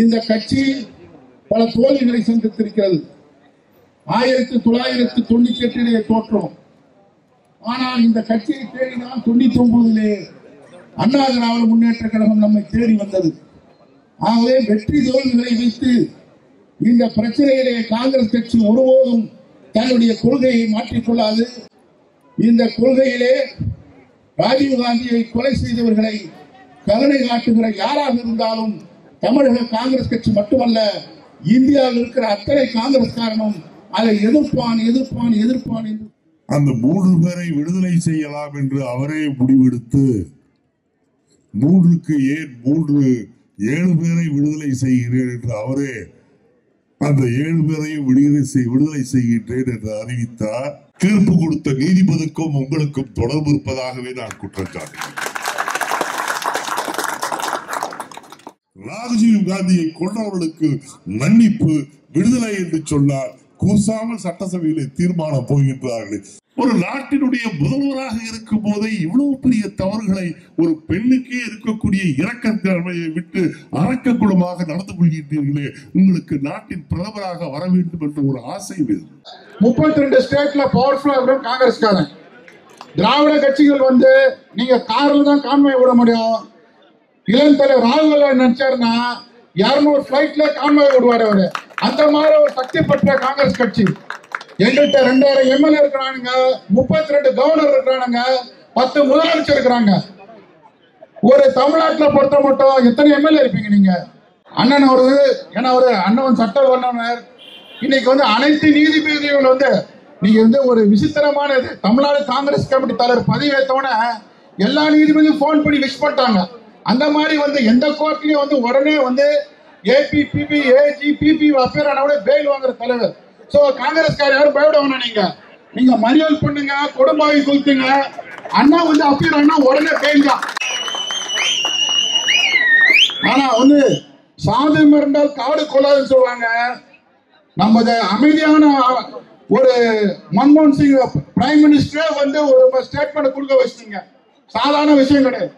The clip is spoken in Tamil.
இந்த கட்சி பல தோல்விகளை சந்தித்திருக்கிறது. ஆயிரத்தி தொள்ளாயிரத்தி தொண்ணூத்தி எட்டிலேயே தோற்றோம். ஆனால் இந்த கட்சியை தேடினால் தொண்ணூத்தி ஒன்பதிலே அண்ணா திராவிட முன்னேற்ற கழகம் நம்மை தேடி வந்தது. ஆகவே வெற்றி தோல்விகளை வைத்து இந்த பிரச்சனையிலே காங்கிரஸ் கட்சி ஒருபோதும் தன்னுடைய கொள்கையை மாற்றிக்கொள்ளாது இந்த கொள்கையிலே ராஜீவ் காந்தியை கொலை செய்தவர்களை கருணை காட்டுகிற யாராக இருந்தாலும் தமிழக காங்கிரஸ் கட்சி மட்டுமல்ல இந்தியாவில் இருக்கிற அத்தனை காங்கிரஸ்காரனும் அதை எதிர்ப்பான் எதிர்ப்பான் எதிர்ப்பான் என்று அந்த மூன்று பேரை விடுதலை செய்யலாம் என்று அவரே முடிவெடுத்து மூன்றுக்கு ஏன் மூன்று ஏழு பேரை விடுதலை செய்கிறேன் என்று அவரே அந்த ஏழு பேரையும் விடுதலை செய் விடுதலை செய்கின்றேன் என்று அறிவித்தார். தீர்ப்பு கொடுத்த நீதிபதிக்கும் உங்களுக்கும் தொடர்பு இருப்பதாகவே நான் குற்றம் சாட்டுகிறேன் ராஜீவ் காந்தியை கொண்டவர்களுக்கு மன்னிப்பு விடுதலை என்று சொன்னார் கூசாமல் சட்டசபையிலே தீர்மானம் போகின்றார்கள். ஒரு நாட்டினுடைய முதல்வராக இருக்கும் போதே இவ்வளவு பெரிய தவறுகளை ஒரு பெண்ணுக்கே இருக்கக்கூடிய இரக்கத்தன்மையை விட்டு அரக்கக்குளமாக நடந்து கொள்கின்றீர்களே உங்களுக்கு நாட்டின் பிரதமராக வர வேண்டும் என்ற ஒரு ஆசை வேறு. முப்பத்தி ரெண்டு ஸ்டேட்ல பவர்ஃபுல்லா இருக்கும் காங்கிரஸ்காரன். திராவிட கட்சிகள் வந்து நீங்க கார்ல தான் கான்வாய் விட முடியும். இளம் தலைவர் ராகுல் நினைச்சாருன்னா இருநூறு பிளைட்ல கான்வாய் விடுவாரு அவரு. அந்த மாதிரி ஒரு சக்தி பெற்ற காங்கிரஸ் கட்சி. எங்கள்கிட்ட ரெண்டாயிரம் எம்எல்ஏ இருக்கிறானுங்க முப்பத்தி ரெண்டு கவர்னர் இருக்கிறானுங்க பத்து முதலமைச்சர் இருக்கிறாங்க. ஒரு தமிழ்நாட்டில் பொறுத்த மட்டும் எத்தனை எம்எல்ஏ இருப்பீங்க நீங்க? அண்ணன் ஒரு ஏன்னா ஒரு அண்ணன் சட்ட வல்லுநர் இன்னைக்கு வந்து அனைத்து நீதிபதிகள் வந்து நீங்க வந்து ஒரு விசித்திரமான இது. தமிழ்நாடு காங்கிரஸ் கமிட்டி தலைவர் பதவி ஏற்றவன எல்லா நீதிபதியும் ஃபோன் பண்ணி விஷ் பண்ணிட்டாங்க. அந்த மாதிரி வந்து எந்த கோர்ட்லயும் வந்து உடனே வந்து APPP AGPP AG PP appear ஆனவனே bail வாங்குற தலைவர். சோ காங்கிரஸ்கார யாரும் பயப்பட வேணாம் நீங்க? நீங்க மறியல் பண்ணுங்க கொடும்பாவி கொடுத்துங்க அண்ணா வந்து அப்பியர் ஆனா உடனே பெயில் தான். ஆனா வந்து சாதி மறந்தால் காடு கொள்ளாதுன்னு சொல்லுவாங்க. நம்ம அமைதியான ஒரு மன்மோகன் சிங் பிரைம் மினிஸ்டரே வந்து ஒரு ஸ்டேட்மெண்ட் கொடுக்க வச்சிட்டீங்க சாதாரண விஷயம் கிடையாது.